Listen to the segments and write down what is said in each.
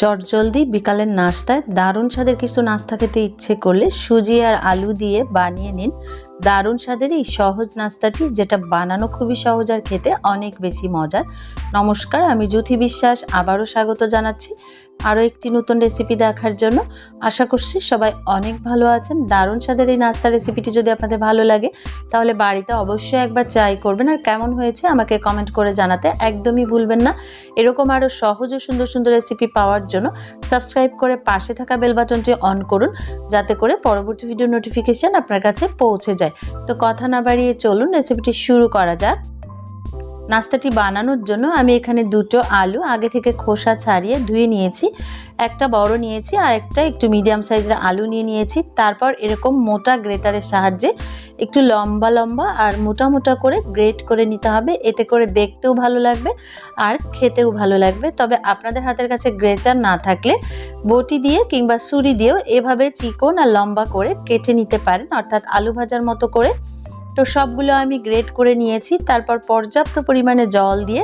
চটজলদি বিকালের নাস্তায় দারুণ স্বাদের কিছু নাস্তা খেতে ইচ্ছে করলে সুজি আর আলু দিয়ে বানিয়ে নিন। দারুণ স্বাদের এই সহজ নাস্তাটি, যেটা বানানো খুবই সহজ আর খেতে অনেক বেশি মজার। নমস্কার, আমি জ্যোতি বিশ্বাস, আবারও স্বাগত জানাচ্ছি। আরও একটি নতুন রেসিপি দেখার জন্য আশা করছি সবাই অনেক ভালো আছেন। দারুণ স্বাদের এই নাস্তা রেসিপিটি যদি আপনাদের ভালো লাগে, তাহলে বাড়িতে অবশ্যই একবার ট্রাই করবেন। আর কেমন হয়েছে আমাকে কমেন্ট করে জানাতে একদমই ভুলবেন না। এরকম আরও সহজ ও সুন্দর সুন্দর রেসিপি পাওয়ার জন্য সাবস্ক্রাইব করে পাশে থাকা বেল বাটনটি অন করুন, যাতে করে পরবর্তী ভিডিও নোটিফিকেশান আপনার কাছে পৌঁছে যায়। তো কথা না বাড়িয়ে চলুন রেসিপিটি শুরু করা যাক। নাস্তাটি বানানোর জন্য আমি এখানে দুটো আলু আগে থেকে খোসা ছাড়িয়ে ধুয়ে নিয়েছি, একটা বড় নিয়েছি আর একটা একটু মিডিয়াম সাইজের আলু নিয়ে নিয়েছি। তারপর এরকম মোটা গ্রেটারের সাহায্যে একটু লম্বা লম্বা আর মোটা মোটা করে গ্রেট করে নিতে হবে। এতে করে দেখতেও ভালো লাগবে আর খেতেও ভালো লাগবে। তবে আপনাদের হাতের কাছে গ্রেটার না থাকলে বটি দিয়ে কিংবা ছুরি দিয়েও এভাবে চিকন আর লম্বা করে কেটে নিতে পারেন। অর্থাৎ আলু ভাজার মতো করে তো সবগুলো আমি গ্রেট করে নিয়েছি। তারপর পর্যাপ্ত পরিমাণে জল দিয়ে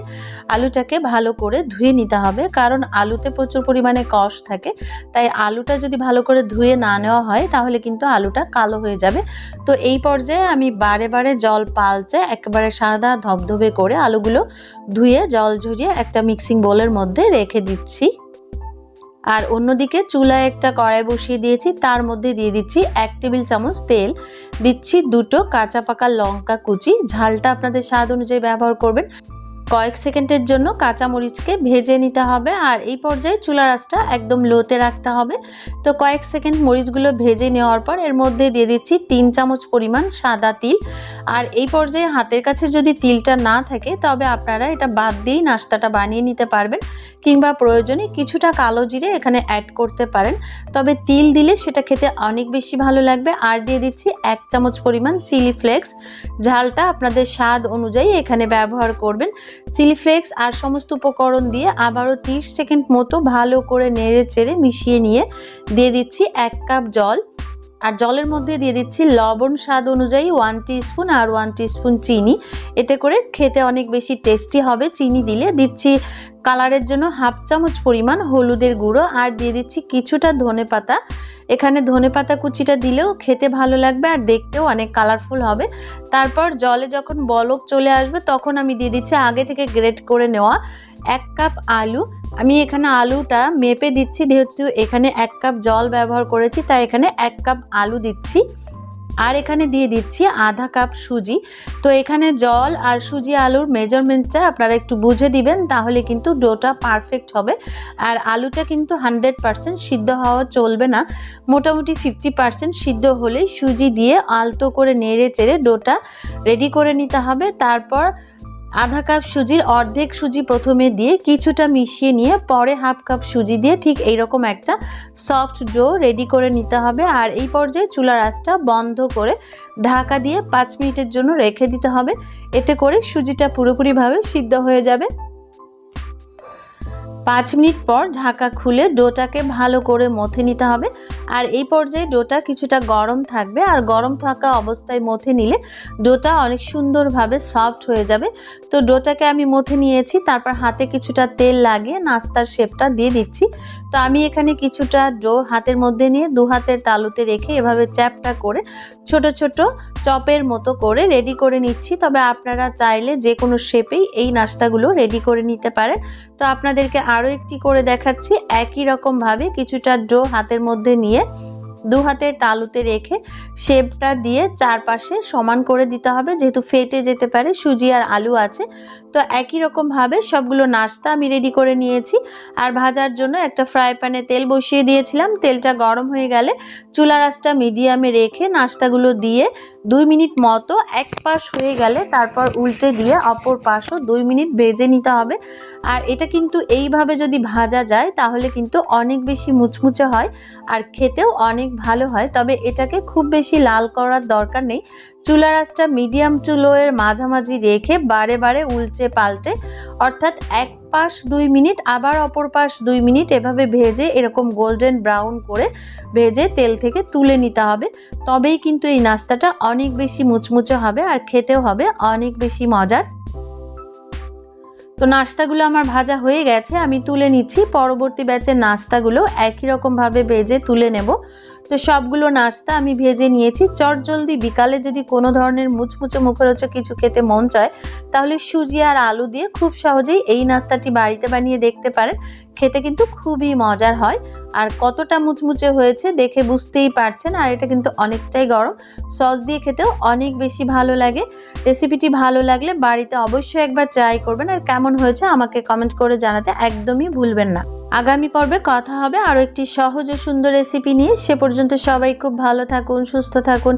আলুটাকে ভালো করে ধুয়ে নিতে হবে। কারণ আলুতে প্রচুর পরিমাণে কষ থাকে। তাই আলুটা যদি ভালো করে ধুয়ে না নেওয়া হয়, তাহলে কিন্তু আলুটা কালো হয়ে যাবে। তো এই পর্যায়ে আমি বারে বারে জল পালচে একেবারে সাদা ধবধবে করে আলুগুলো ধুয়ে জল ঝরিয়ে একটা মিক্সিং বোলের মধ্যে রেখে দিচ্ছি। আর অন্যদিকে চুলায় একটা কড়াই বসিয়ে দিয়েছি, তার মধ্যে দিয়ে দিচ্ছি এক টেবিল চামচ তেল। দিচ্ছি দুটো কাঁচা পাকা লঙ্কা কুচি, ঝালটা আপনাদের স্বাদ অনুযায়ী ব্যবহার করবেন। কয়েক সেকেন্ডের জন্য কাঁচা মরিচকে ভেজে নিতে হবে আর এই পর্যায়ে চুলা রাসটা একদম লোতে রাখতে হবে। তো কয়েক সেকেন্ড মরিচগুলো ভেজে নেওয়ার পর এর মধ্যে দিয়ে দিচ্ছি তিন চামচ পরিমাণ সাদা তিল। আর এই পর্যায়ে হাতের কাছে যদি তিলটা না থাকে, তবে আপনারা এটা বাদ দিয়েই নাস্তাটা বানিয়ে নিতে পারবেন কিংবা প্রয়োজনে কিছুটা কালো জিরে এখানে অ্যাড করতে পারেন। তবে তিল দিলে সেটা খেতে অনেক বেশি ভালো লাগবে। আর দিয়ে দিচ্ছি এক চামচ পরিমাণ চিলি ফ্লেক্স। ঝালটা আপনাদের স্বাদ অনুযায়ী এখানে ব্যবহার করবেন। চিলি ফ্লেক্স আর সমস্ত উপকরণ দিয়ে আবারও 30 সেকেন্ড মতো ভালো করে নেড়ে চেড়ে মিশিয়ে নিয়ে দিয়ে দিচ্ছি এক কাপ জল। আর জলের মধ্যে দিয়ে দিচ্ছি লবণ স্বাদ অনুযায়ী ওয়ান স্পুন আর ওয়ান স্পুন চিনি। এতে করে খেতে অনেক বেশি টেস্টি হবে। চিনি দিলে দিচ্ছি কালারের জন্য হাফ চামচ পরিমাণ হলুদের গুঁড়ো আর দিয়ে দিচ্ছি কিছুটা ধনে পাতা এখানে ধনে পাতা কুচিটা দিলেও খেতে ভালো লাগবে আর দেখতেও অনেক কালারফুল হবে। তারপর জলে যখন বলক চলে আসবে তখন আমি দিয়ে দিচ্ছি আগে থেকে গ্রেট করে নেওয়া এক কাপ আলু। আমি এখানে আলুটা মেপে দিচ্ছি, যেহেতু এখানে এক কাপ জল ব্যবহার করেছি, তাই এখানে এক কাপ আলু দিচ্ছি। আর এখানে দিয়ে দিচ্ছি আধা কাপ সুজি। তো এখানে জল আর সুজি আলুর মেজারমেন্টটা আপনারা একটু বুঝে দিবেন, তাহলে কিন্তু ডোটা পারফেক্ট হবে। আর আলুটা কিন্তু হান্ড্রেড পারসেন্ট সিদ্ধ হওয়া চলবে না। মোটামুটি ফিফটি পারসেন্ট সিদ্ধ হলেই সুজি দিয়ে আলতো করে নেড়ে চেড়ে ডোটা রেডি করে নিতে হবে। তারপর আধা কাপ সুজির অর্ধেক সুজি প্রথমে দিয়ে কিছুটা মিশিয়ে নিয়ে পরে হাফ কাপ সুজি দিয়ে ঠিক এইরকম একটা সফট ডো রেডি করে নিতে হবে। আর এই পর্যায়ে চুলার আঁচটা বন্ধ করে ঢাকা দিয়ে পাঁচ মিনিটের জন্য রেখে দিতে হবে। এতে করে সুজিটা পুরোপুরিভাবে সিদ্ধ হয়ে যাবে। পাঁচ মিনিট পর ঢাকা খুলে ডোটাকে ভালো করে মথে নিতে হবে। আর এই পর্যায়ে ডোটা কিছুটা গরম থাকবে, আর গরম থাকা অবস্থায় মথে নিলে ডোটা অনেক সুন্দরভাবে সফট হয়ে যাবে। তো ডোটাকে আমি মথে নিয়েছি, তারপর হাতে কিছুটা তেল লাগিয়ে নাস্তার শেপটা দিয়ে দিচ্ছি। তো আমি এখানে কিছুটা ডো হাতের মধ্যে নিয়ে দু হাতের তালুতে রেখে এভাবে চ্যাপটা করে ছোট ছোট চপের মতো করে রেডি করে নিচ্ছি। তবে আপনারা চাইলে যে কোনো শেপেই এই নাস্তাগুলো রেডি করে নিতে পারেন। তো আপনাদেরকে আরও একটি করে দেখাচ্ছি, একই রকমভাবে কিছুটা ডো হাতের মধ্যে নিয়ে দু হাতের তালুতে রেখে শেপটা দিয়ে চারপাশে সমান করে দিতে হবে। যেহেতু ফেটে যেতে পারে, সুজি আর আলু আছে, তো একই রকমভাবে সবগুলো নাস্তা আমি রেডি করে নিয়েছি। আর ভাজার জন্য একটা ফ্রাই প্যানে তেল বসিয়ে দিয়েছিলাম। তেলটা গরম হয়ে গেলে চুলা রাসটা মিডিয়ামে রেখে নাস্তাগুলো দিয়ে দুই মিনিট মতো এক পাশ হয়ে গেলে তারপর উল্টে দিয়ে অপর পাশও দুই মিনিট ভেজে নিতে হবে। আর এটা কিন্তু এইভাবে যদি ভাজা যায়, তাহলে কিন্তু অনেক বেশি মুচমুচে হয় আর খেতেও অনেক ভালো হয়। তবে এটাকে খুব বেশি লাল করার দরকার নেই। চুলা রাসটা মিডিয়াম টু লোয়ের মাঝামাঝি রেখে বারে বারে উল্টে পাল্টে, অর্থাৎ এক পাশ দুই মিনিট, আবার অপর পাশ দুই মিনিট এভাবে ভেজে এরকম গোল্ডেন ব্রাউন করে ভেজে তেল থেকে তুলে নিতে হবে। তবেই কিন্তু এই নাস্তাটা অনেক বেশি মুচমুচে হবে আর খেতেও হবে অনেক বেশি মজার। তো নাস্তাগুলো আমার ভাজা হয়ে গেছে, আমি তুলে নিচ্ছি। পরবর্তী ব্যাচের নাস্তাগুলো একই রকমভাবে ভেজে তুলে নেব। তো সবগুলো নাস্তা আমি ভেজে নিয়েছি। চট জলদি বিকালে যদি কোনো ধরনের মুচমুচে, মুখরোচক কিছু খেতে মন চায়, তাহলে সুজি আর আলু দিয়ে খুব সহজেই এই নাস্তাটি বাড়িতে বানিয়ে দেখতে পারেন। খেতে কিন্তু খুবই মজার হয়। আর কতটা মুচমুচে হয়েছে দেখে বুঝতেই পারছেন, আর এটা কিন্তু অনেকটাই গরম। সস দিয়ে খেতেও অনেক বেশি ভালো লাগে। রেসিপিটি ভালো লাগলে বাড়িতে অবশ্যই একবার ট্রাই করবেন। আর কেমন হয়েছে আমাকে কমেন্ট করে জানাতে একদমই ভুলবেন না। আগামী পর্বে কথা হবে আরও একটি সহজ ও সুন্দর রেসিপি নিয়ে। সে পর্যন্ত সবাই খুব ভালো থাকুন, সুস্থ থাকুন।